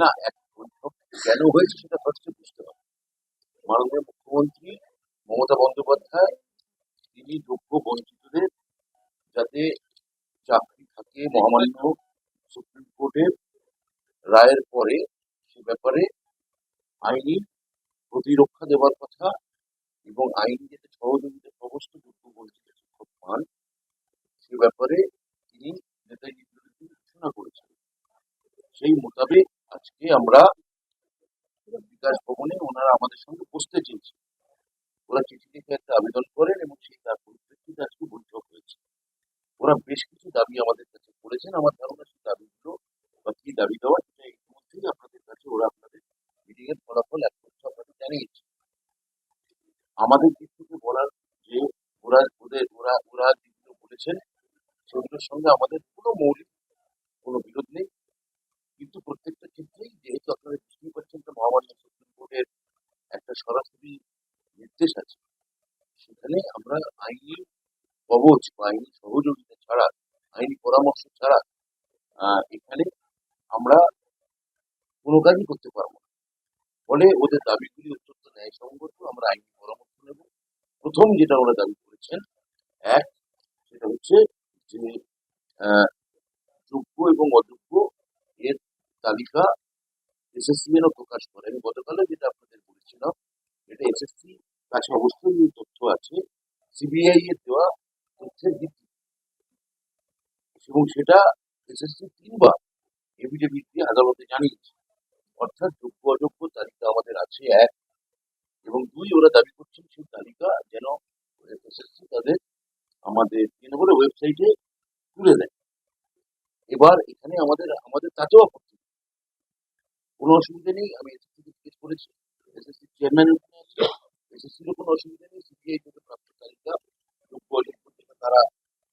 না কেন হয়েছে সেটা ফার্স্টে বুঝতে হবে মাননীয় মুখ্যমন্ত্রী মমতা বন্দ্যোপাধ্যায় তিনি যোগ্য বঞ্চিতদের যাতে চাকরি থাকে মহামান্য সুপ্রিম কোর্টের রায়ের পরে সে ব্যাপারে আইনি প্রতিরক্ষা দেওয়ার কথা এবং আইনি যাতে সহযোগিতা সমস্ত যোগ্য বঞ্চিত শিক্ষক পান সে ব্যাপারে তিনি নেতাজি বিরোধী ঘোষণা করেছেন সেই মোতাবেক আজকে আমরা বিকাশ ভবনে ওনারা আমাদের সঙ্গে বসতে চেয়েছে ওরা চিঠি লিখে একটা আবেদন করেন এবং সেই তার পরিপ্রেক্ষিতে আজকে বৈঠক হয়েছে। ওরা বেশ কিছু দাবি আমাদের কাছে করেছেন। আমার ধারণা সেই দাবিগুলো বা কি দাবি দেওয়া সেটা ইতিমধ্যেই আপনাদের কাছে ওরা আপনাদের মিটিং এর ফলাফল এক পক্ষে আপনাদের জানিয়েছে। আমাদের দিক থেকে বলার যে ওরা ওদের ওরা ওরা যেগুলো বলেছেন, সেগুলোর সঙ্গে আমাদের কোনো মৌলিক কোনো বিরোধ নেই। কিন্তু প্রত্যেকটা ক্ষেত্রেই যেহেতু আপনারা বুঝতেই পারছেন যে মহামান্য সুপ্রিম কোর্টের একটা সরাসরি নির্দেশ আছে, সেখানে আমরা আইনি কবচ বা আইনি সহযোগিতা ছাড়া, আইনি পরামর্শ ছাড়া এখানে আমরা কোনো কাজই করতে পারব না। ফলে ওদের দাবিগুলি অত্যন্ত ন্যায়সঙ্গত, আমরা আইনি পরামর্শ নেব। প্রথম যেটা ওরা দাবি করেছেন, এক, সেটা হচ্ছে যে যোগ্য এবং অযোগ্য তালিকা এসএসসি যেন প্রকাশ করে। আমি গতকালে যেটা আপনাদের বলেছিলাম, এটা এসএসসি কাছে অবশ্যই তথ্য আছে। সিবিআই এর দেওয়া তথ্যের ভিত্তি। এবং সেটা এসএসসি তিনবার এফিডেভিট দিয়ে আদালতে জানিয়েছে। অর্থাৎ যোগ্য অযোগ্য তালিকা আমাদের আছে এক এবং দুই ওরা দাবি করছেন সেই তালিকা যেন এসএসসি তাদের আমাদের বলে ওয়েবসাইটে তুলে দেয়। এবার এখানে আমাদের আমাদের তাতেও আপত্তি। কোনো অসুবিধা নেই আমি এসএসসি জিজ্ঞেস করেছি। এসএসসি চেয়ারম্যান এসএসসিরও কোনো অসুবিধা নেই সিবিআই থেকে প্রাপ্ত তালিকা যোগ্য অযোগ্য যেটা তারা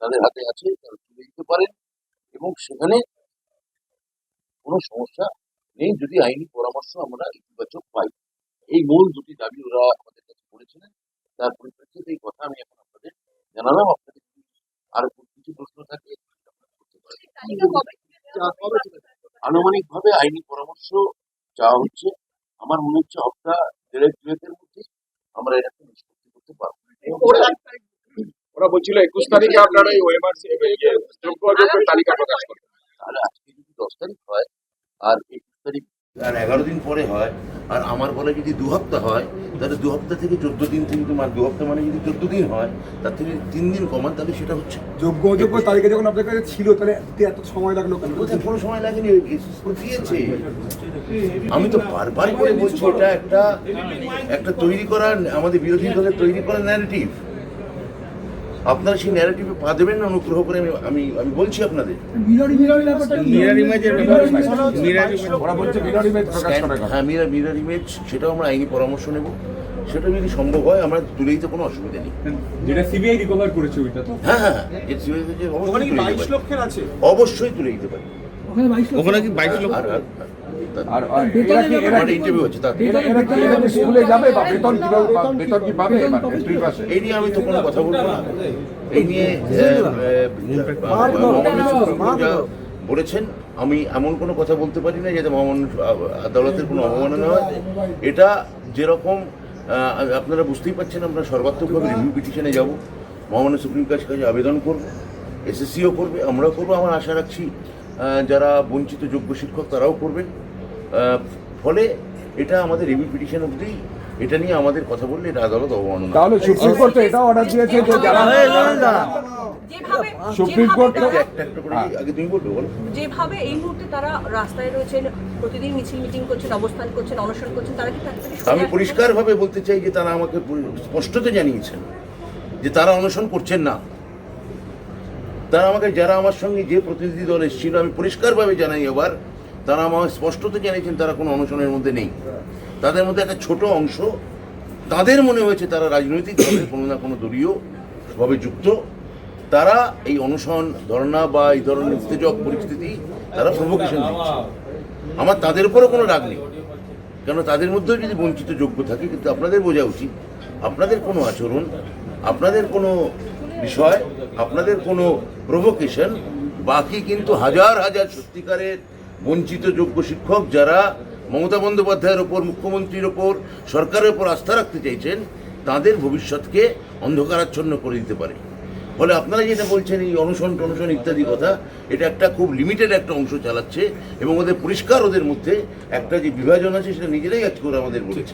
তাদের হাতে আছে তারা তুলে দিতে পারেন। এবং সেখানে কোনো সমস্যা নেই যদি আইনি পরামর্শ আমরা ইতিবাচক পাই। এই মূল দুটি দাবি ওরা আমাদের কাছে করেছিলেন। তার পরিপ্রেক্ষিতে এই কথা আমি এখন আপনাদের জানালাম। আপনাদের আরও কিছু প্রশ্ন থাকে আপনারা করতে পারেন। আনুমানিক ভাবে আইনি পরামর্শ চাওয়া হচ্ছে। আমার মনে হচ্ছে হপ্তা দেড়েক দুয়েকের মধ্যে আমরা এটাকে নিষ্পত্তি করতে পারব। ওরা বলছিল একুশ তারিখে আপনারা এই ওয়েমার্স যোগ্য তালিকা প্রকাশ করবেন। তাহলে আজকে যদি দশ তারিখ হয় আর একুশ তারিখ আর এগারো দিন পরে হয় আর আমার বলে যদি দু হপ্তাহ হয় তাহলে দু হপ্তাহ থেকে চোদ্দ দিন থেকে তোমার দু হপ্তাহ মানে যদি চোদ্দ দিন হয় তার থেকে তিন দিন কমান তাহলে সেটা হচ্ছে। যোগ্য অযোগ্য তালিকা যখন আপনার কাছে ছিল তাহলে এত সময় লাগল কেন? কোথায় কোনো সময় লাগেনি দিয়েছে। আমি তো বারবার করে বলছি এটা একটা একটা তৈরি করা আমাদের বিরোধী দলের তৈরি করা ন্যারেটিভ আপনারা সেই ন্যারেটিভে পা দেবেন না অনুগ্রহ করে আমি আমি আমি বলছি আপনাদের। মিরার ইমেজের মিরার ওরা বলছে মিরর ইমেজ প্রকাশ করার কথা। হ্যাঁ মিরার মিরার ইমেজ সেটাও আমরা আইনি পরামর্শ নেব। সেটা যদি সম্ভব হয় আমরা তুলে দিতে কোনো অসুবিধা নেই। যেটা সিবিআই রিকভার করেছে ওইটা তো। হ্যাঁ হ্যাঁ হ্যাঁ থেকে অবশ্যই তুলে দিতে পারি। লক্ষের আছে? অবশ্যই তুলে দিতে পারি। ওখানে কি বাইশ লক্ষ? আর আর- আর আর এরা কি এরা ইন্টারভিউ হচ্ছে? তার এরা এরা কি এরা স্কুলে যাবে বা বেতন কীভাবে বেতন কি পাবে? এবার দুই এই নিয়ে আমি তো কোনো কথা বলব না। এই নিয়ে বলেছেন আমি এমন কোনো কথা বলতে পারি না যাতে মহামান্য আদালতের কোনো অবমাননা হয়। এটা যেরকম আপনারা বুঝতেই পারছেন আমরা সর্বাত্মকভাবে রিভিউ পিটিশনে যাব। মহামান্য সুপ্রিম কোর্টের কাছে আবেদন করব এসএসসিও করবে আমরাও করব। আমার আশা রাখছি যারা বঞ্চিত যোগ্য শিক্ষক তারাও করবেন। ফলে এটা আমাদের রিভিউ পিটিশন অবধি এটা নিয়ে আমাদের কথা বললে এটা আদালত অবমাননা। তাহলে সুপ্রিম কোর্ট তো এটা অর্ডার দিয়েছে যে যারা যেভাবে সুপ্রিম কোর্ট আগে তুমি বলবে বলো। যেভাবে এই মুহূর্তে তারা রাস্তায় রয়েছেন প্রতিদিন মিছিল মিটিং করছেন অবস্থান করছেন অনশন করছেন তারা কি আমি পরিষ্কারভাবে বলতে চাই যে তারা আমাকে স্পষ্টত জানিয়েছেন যে তারা অনশন করছেন না। তারা আমাকে যারা আমার সঙ্গে যে প্রতিনিধি দল এসেছিল আমি পরিষ্কারভাবে জানাই এবার তারা আমাকে স্পষ্টত জানিয়েছেন তারা কোনো অনশনের মধ্যে নেই। তাদের মধ্যে একটা ছোট অংশ, তাদের মনে হয়েছে তারা রাজনৈতিকভাবে কোনো না কোনো দলীয় ভাবে যুক্ত। তারা এই অনশন, ধর্ণা বা এই ধরনের উত্তেজক পরিস্থিতি তারা প্রভোকেশন দিচ্ছে। আমার তাদের উপরও কোনো রাগ নেই। কেন তাদের মধ্যেও যদি বঞ্চিত যোগ্য থাকে, কিন্তু আপনাদের বোঝা উচিত। আপনাদের কোনো আচরণ, আপনাদের কোনো বিষয়, আপনাদের কোনো প্রভোকেশন বাকি কিন্তু হাজার হাজার সত্যিকারের বঞ্চিত যোগ্য শিক্ষক যারা মমতা বন্দ্যোপাধ্যায়ের ওপর, মুখ্যমন্ত্রীর ওপর, সরকারের ওপর আস্থা রাখতে চাইছেন, তাদের ভবিষ্যৎকে অন্ধকারাচ্ছন্ন করে দিতে পারে। ফলে আপনারা যেটা বলছেন, এই অনশন, টনশন ইত্যাদি কথা, এটা একটা খুব লিমিটেড একটা অংশ চালাচ্ছে এবং ওদের পরিষ্কার ওদের মধ্যে একটা যে বিভাজন আছে, সেটা নিজেরাই আজকে করে আমাদের বলেছে।